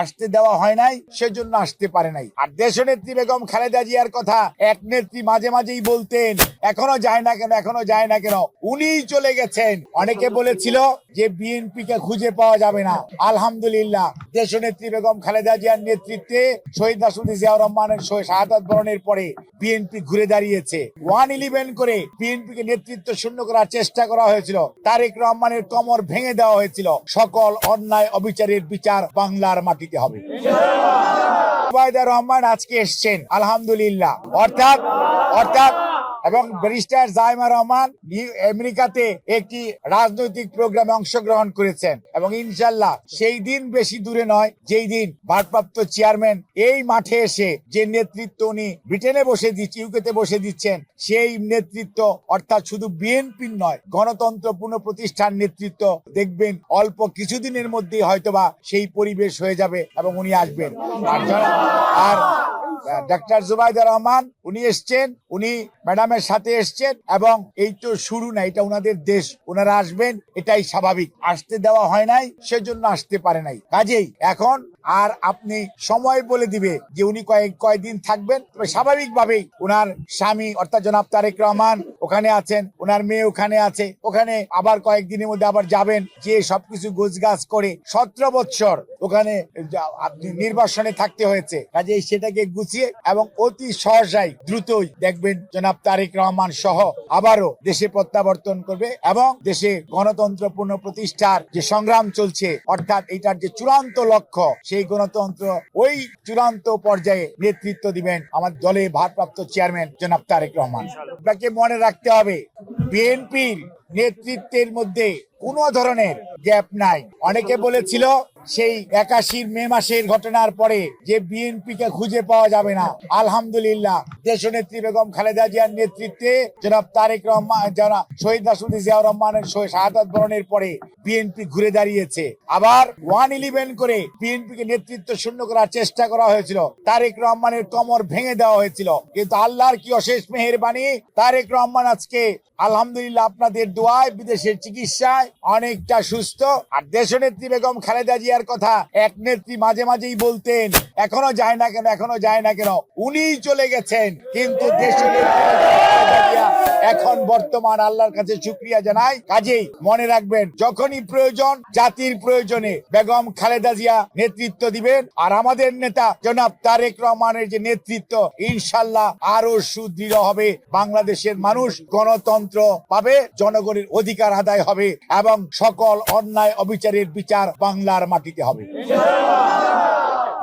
আসতে দেওয়া হয় নাই, সেজন্য আসতে পারে নাই। আর দেশনেত্রী বেগম খালেদা জিয়ার কথা এক নেত্রী মাঝে মাঝেই বলতেন, এখনও যায় না কেন, এখনও যায় না কেন? উনিই চলে গেছেন। অনেকে বলেছিল যে বিএনপি কে খুঁজে পাওয়া যাবে না। আলহামদুলিল্লাহ, দেশনেত্রী বেগম খালেদা জিয়ার নেতৃত্বে শহীদ রাষ্ট্রপতি জিয়াউর রহমানের শাহাদাত বরণের পরে বিএনপি ঘুরে দাঁড়িয়েছে। ওয়ান ইলেভেন করে বিএনপি কে নেতৃত্ব শূন্য করার চেষ্টা করা হয়েছিল। তারেক রহমানের কমর ভেঙে দেওয়া হয়েছিল। সকল অন্যায়, অবিচারের বিচার বাংলার মাটিতে হবে? রহমান আজকে এসছেন আলহামদুলিল্লাহ। অর্থাৎ অর্থাৎ এবং ব্যারিস্টার জাইমা রহমান আমেরিকাতে একটি রাজনৈতিক প্রোগ্রামে অংশগ্রহণ করেছেন। এবং ইনশাল্লাহ সেই দিন বেশি দূরে নয়, যেই দিন ভারপ্রাপ্ত চেয়ারম্যান এই মাঠে এসে যে নেতৃত্ব উনি ব্রিটেনে বসে দিচ্ছে ইউকেতে বসে দিচ্ছেন, সেই নেতৃত্ব অর্থাৎ শুধু বিএনপির নয় গণতন্ত্র পুনঃপ্রতিষ্ঠার নেতৃত্ব দেখবেন অল্প কিছুদিনের মধ্যেই হয়তোবা সেই পরিবেশ হয়ে যাবে এবং উনি আসবেন। আর ডাক্তার জুবাইদা রহমান উনি এসছেন উনি ম্যাডামের সাথে এসছেন এবং এই তো শুরু না এটা ওনাদের দেশ ওনারা আসবেন এটাই স্বাভাবিক। আসতে দেওয়া হয় নাই সেজন্য আসতে পারে নাই। কাজেই এখন আর আপনি সময় বলে দিবে যে উনি কয়েক কয়েকদিন থাকবেন তবে স্বাভাবিকভাবেই ওনার স্বামী অর্থাৎ জনাব তারেক রহমান ওখানে আছেন ওনার মেয়ে ওখানে আছে ওখানে আবার কয়েকদিনের মধ্যে আবার যাবেন যে সবকিছু গোছগাছ করে সতেরো বৎসর ওখানে আপনি নির্বাসনে থাকতে হয়েছে। কাজেই সেটাকে গুছিয়ে এবং অতি সহসাই দ্রুতই দেখবেন জনাব তারেক রহমান সহ আবারও দেশে প্রত্যাবর্তন করবে এবং দেশে গণতন্ত্র পুনঃপ্রতিষ্ঠার যে সংগ্রাম চলছে, অর্থাৎ এটার যে চূড়ান্ত লক্ষ্য, সেই গণতন্ত্র ওই চূড়ান্ত পর্যায়ে নেতৃত্ব দিবেন আমার দলে ভারপ্রাপ্ত চেয়ারম্যান জনাব তারেক রহমান। আপনাকে মনে রাখতে হবে, বিএনপির নেতৃত্বের মধ্যে কোনো ধরনের গ্যাপ নাই। অনেকে বলেছিল সেই একাশির মে মাসের ঘটনার পরে যে বিএনপি কে খুঁজে পাওয়া যাবে না। আলহামদুলিল্লাহ। দেশনেত্রী বেগম খালেদা জিয়ার নেতৃত্বে জনাব তারেক রহমান যারা শহীদ রাষ্ট্রপতি জিয়াউর রহমানের শাহাদাত বরণের পরে বিএনপি ঘুরে দাঁড়িয়েছে। আবার ওয়ান ইলেভেন করে বিএনপি কে নেতৃত্ব শূন্য করার চেষ্টা করা হয়েছিল। তারেক রহমানের কমর ভেঙে দেওয়া হয়েছিল। কিন্তু আল্লাহর কি অশেষ মেহেরবানি? তারেক রহমান আজকে আলহামদুলিল্লাহ আপনাদের দোয়ায়, বিদেশের চিকিৎসায় অনেকটা সুস্থ। আর দেশনেত্রী বেগম খালেদা জিয়ার কথা, এক নেত্রী মাঝে মাঝেই বলতেন, এখনও যায় না কেন, এখনও যায় না কেন। উনি চলে গেছেন, কিন্তু জিয়া এখন বর্তমান আল্লাহর কাছে শুক্রিয়া জানাই। কাজেই মনে রাখবেন, যখনই প্রয়োজন, জাতির প্রয়োজনে বেগম খালেদা জিয়া নেতৃত্ব দিবেন। আর আমাদের নেতা জনাব তারেক রহমানের যে নেতৃত্ব, ইনশাল্লাহ আরও সুদৃঢ় হবে। বাংলাদেশের মানুষ গণতন্ত্র পাবে, জনগণের অধিকার আদায় হবে এবং সকল অন্যায় অবিচারের বিচার বাংলার মাটিতে হবে।